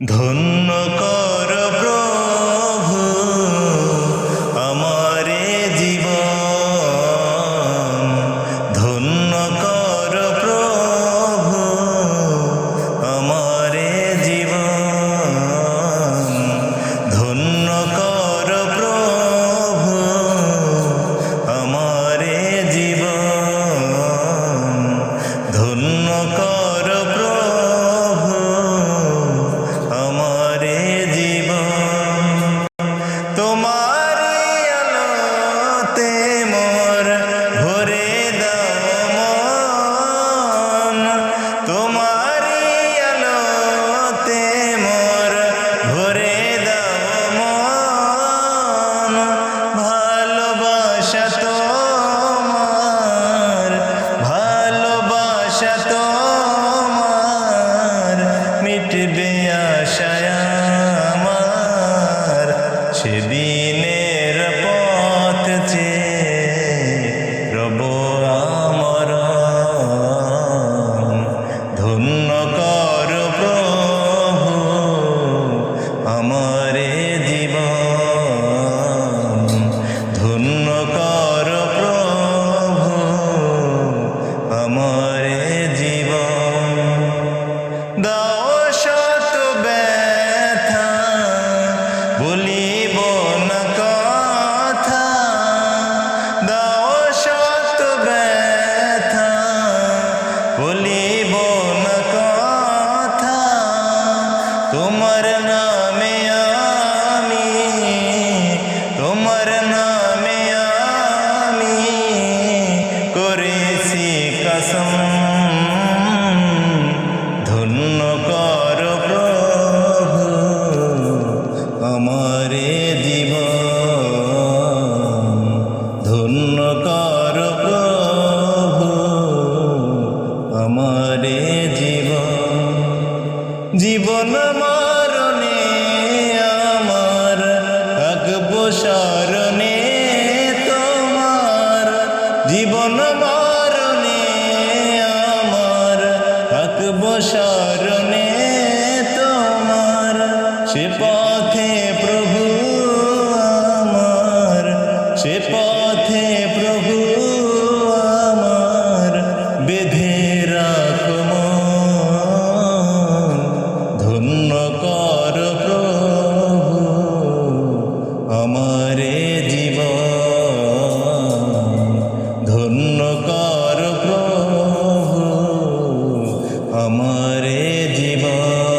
ধন্য আমার জীবন ধন্য কর প্রভু, আমার জীবন দাও শত ব্যথা, বলিব না কথা। দাও শত ব্যথা, বলিব ধন্য কর আমারে দিব। ধন্য কর আমারে জীব জীবন মারণে আমার আকবসরণে তোমার। জীবন মার শরণে তোমার সে আমার জীবন।